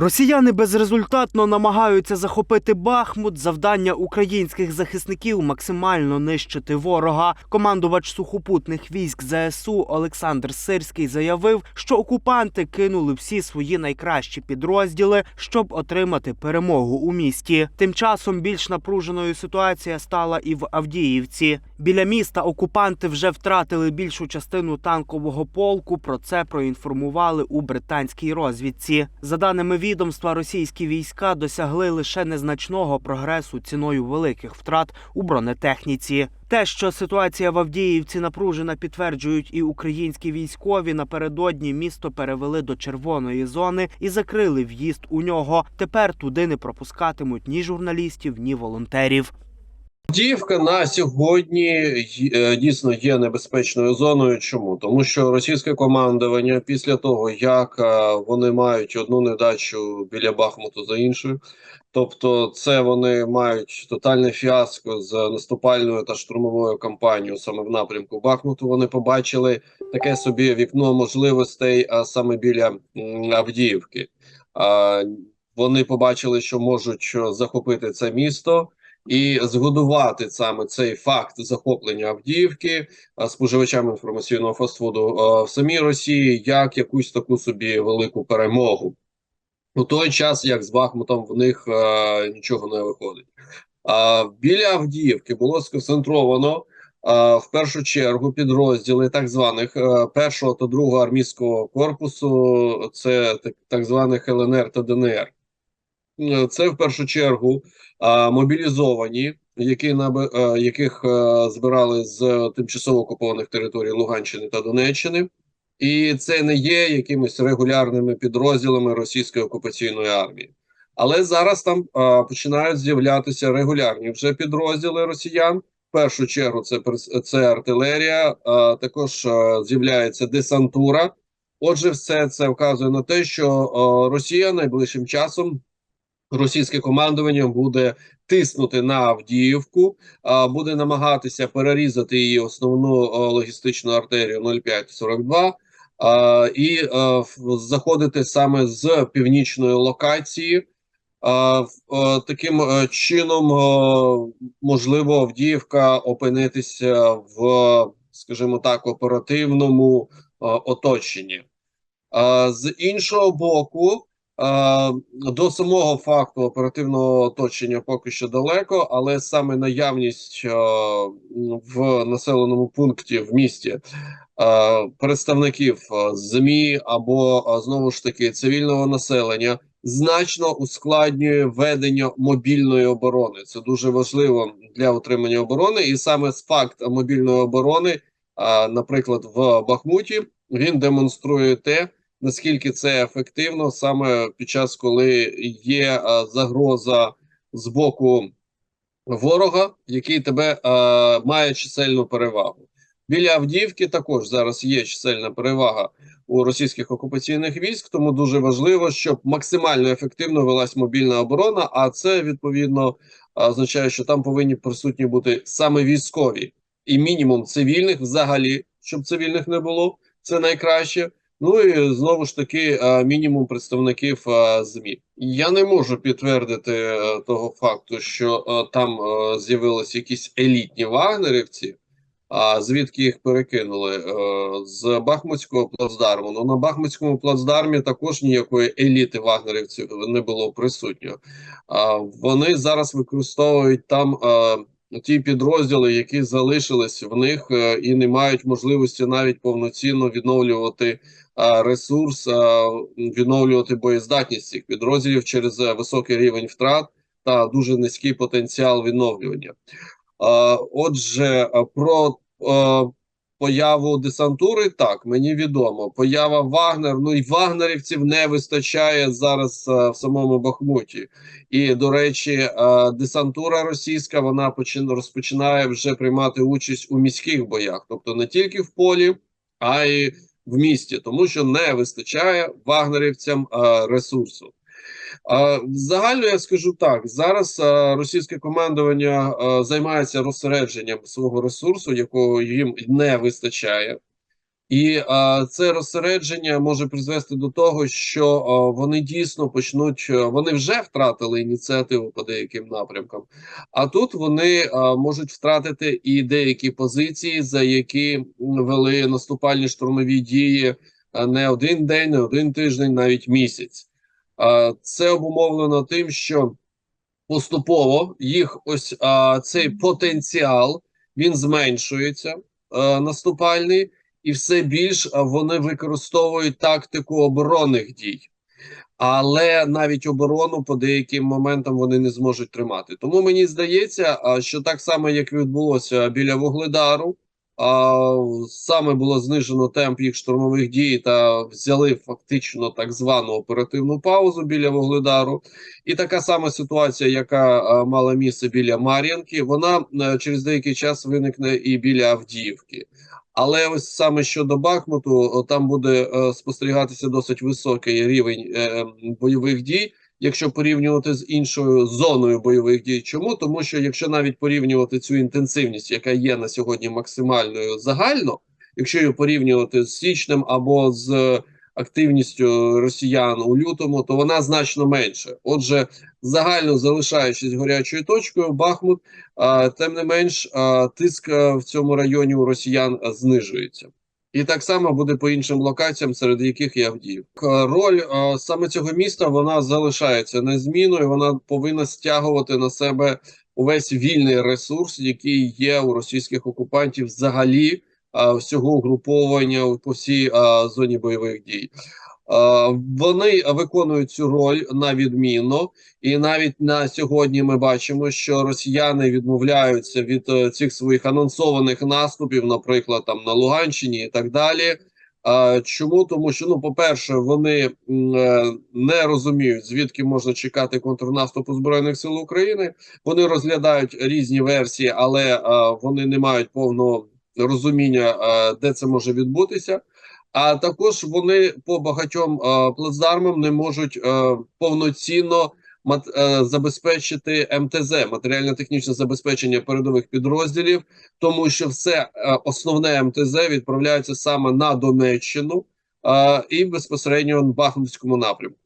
Росіяни безрезультатно намагаються захопити Бахмут. Завдання українських захисників максимально нищити ворога. Командувач сухопутних військ ЗСУ Олександр Сирський заявив, що окупанти кинули всі свої найкращі підрозділи, щоб отримати перемогу у місті. Тим часом більш напруженою ситуація стала і в Авдіївці. Біля міста окупанти вже втратили більшу частину танкового полку. Про це проінформували у британській розвідці. За даними відомства, російські війська досягли лише незначного прогресу ціною великих втрат у бронетехніці. Те, що ситуація в Авдіївці напружена, підтверджують і українські військові. Напередодні місто перевели до червоної зони і закрили в'їзд у нього. Тепер туди не пропускатимуть ні журналістів, ні волонтерів. Авдіївка на сьогодні е, дійсно є небезпечною зоною. Чому тому, що російське командування після того, як е, вони мають одну недачу біля Бахмуту за іншою, тобто це вони мають тотальне фіаско з наступальною та штурмовою кампанією саме в напрямку Бахмуту. Вони побачили таке собі вікно можливостей, а саме біля Авдіївки. Вони побачили, що можуть е, захопити це місто і згодувати саме цей факт захоплення Авдіївки а, споживачам інформаційного фастфуду в самій Росії як якусь таку собі велику перемогу. У той час, як з Бахмутом, в них а, нічого не виходить. А, біля Авдіївки було сконцентровано а, в першу чергу підрозділи так званих а, першого та другого армійського корпусу, це так, так званих ЛНР та ДНР. Е, Це в першу чергу мобілізовані, які е, яких е, збирали з тимчасово окупованих територій Луганщини та Донеччини, і це не є якимись регулярними підрозділами російської окупаційної армії. Але зараз там а, починають з'являтися регулярні вже підрозділи росіян. В першу чергу це це артилерія, а, також з'являється десантура. Отже, все це вказує на те, що а, Росія найближчим часом російське командування буде тиснути на Авдіївку, буде намагатися перерізати її основну логістичну артерію 0542 а, і заходити саме з північної локації. А, таким чином, можливо, Авдіївка опинитися в, скажімо так, оперативному оточенні. З іншого боку, до самого факту оперативного оточення поки що далеко, але саме наявність в населеному пункті в місті представників ЗМІ або знову ж таки цивільного населення значно ускладнює ведення мобільної оборони. Це дуже важливо для утримання оборони, і саме факт мобільної оборони, наприклад, в Бахмуті, він демонструє те наскільки це ефективно саме під час, коли є а, загроза з боку ворога, який тебе а, має чисельну перевагу. Біля Авдіївки також зараз є чисельна перевага у російських окупаційних військ, тому дуже важливо, щоб максимально ефективно велась мобільна оборона. А це відповідно означає, що там повинні присутні бути саме військові і мінімум цивільних, взагалі, щоб цивільних не було, це найкраще. Ну і знову ж таки е, мінімум представників е, ЗМІ. Я не можу підтвердити е, того факту, що там з'явилися якісь елітні вагнерівці. А звідки їх перекинули з Бахмутського плацдарму? Ну на Бахмутському плацдармі також ніякої еліти вагнерівців не було присутньо. Вони зараз використовують там ті підрозділи, які залишились в них е, і не мають можливості навіть повноцінно відновлювати а, ресурс, відновлювати боєздатність цих підрозділів через е, високий рівень втрат та дуже низький потенціал відновлювання. Отже, про появу десантури так мені відомо. Поява Вагнер. Ну і вагнерівців не вистачає зараз а, в самому Бахмуті. І до речі, а, десантура російська вона почин, розпочинає вже приймати участь у міських боях, тобто не тільки в полі, а й в місті, тому що не вистачає вагнерівцям а, ресурсу. А, загально я скажу так: зараз російське командування займається розсередженням свого ресурсу, якого їм не вистачає. І а, це розсередження може призвести до того, що а, вони дійсно почнуть, вони вже втратили ініціативу по деяким напрямкам, а тут вони а, можуть втратити і деякі позиції, за які вели наступальні штурмові дії не один день, не один тиждень, навіть місяць. Це обумовлено тим, що поступово їх ось а, цей потенціал він зменшується а, наступальний, і все більш вони використовують тактику оборонних дій. Але навіть оборону по деяким моментам вони не зможуть тримати. Тому мені здається, що так само, як відбулося біля Вугледару, саме було знижено темп їх штурмових дій та взяли фактично так звану оперативну паузу біля Вугледару. І така сама ситуація, яка мала місце біля Мар'янки, вона е, через деякий час виникне і біля Авдіївки. Але ось саме щодо Бахмуту, там буде е, спостерігатися досить високий рівень е, бойових дій, якщо порівнювати з іншою зоною бойових дій. Чому? Тому що якщо навіть порівнювати цю інтенсивність, яка є на сьогодні максимальною загально, якщо її порівнювати з січнем або з активністю росіян у лютому, то вона значно менше. Отже, загально залишаючись гарячою точкою, Бахмут а, тим не менш, тиск в цьому районі у росіян знижується. І так само буде по іншим локаціям, серед яких є Авдіївка. Роль а, саме цього міста вона залишається незмінною. Вона повинна стягувати на себе увесь вільний ресурс, який є у російських окупантів взагалі а, всього угруповання по всій а, зоні бойових дій. А, вони виконують цю роль на відмінно. І навіть на сьогодні ми бачимо, що росіяни відмовляються від е, цих своїх анонсованих наступів, наприклад, там на Луганщині і так далі. Чому? Тому що, ну, по-перше, вони е, не розуміють, звідки можна чекати контрнаступу Збройних сил України. Вони розглядають різні версії, але е, вони не мають повного розуміння, е, де це може відбутися. А також вони по багатьом е, плацдармам не можуть е, повноцінно мат, е, забезпечити МТЗ, матеріально-технічне забезпечення передових підрозділів, тому що все основне МТЗ відправляється саме на Донеччину і безпосередньо на Бахмутському напрямку.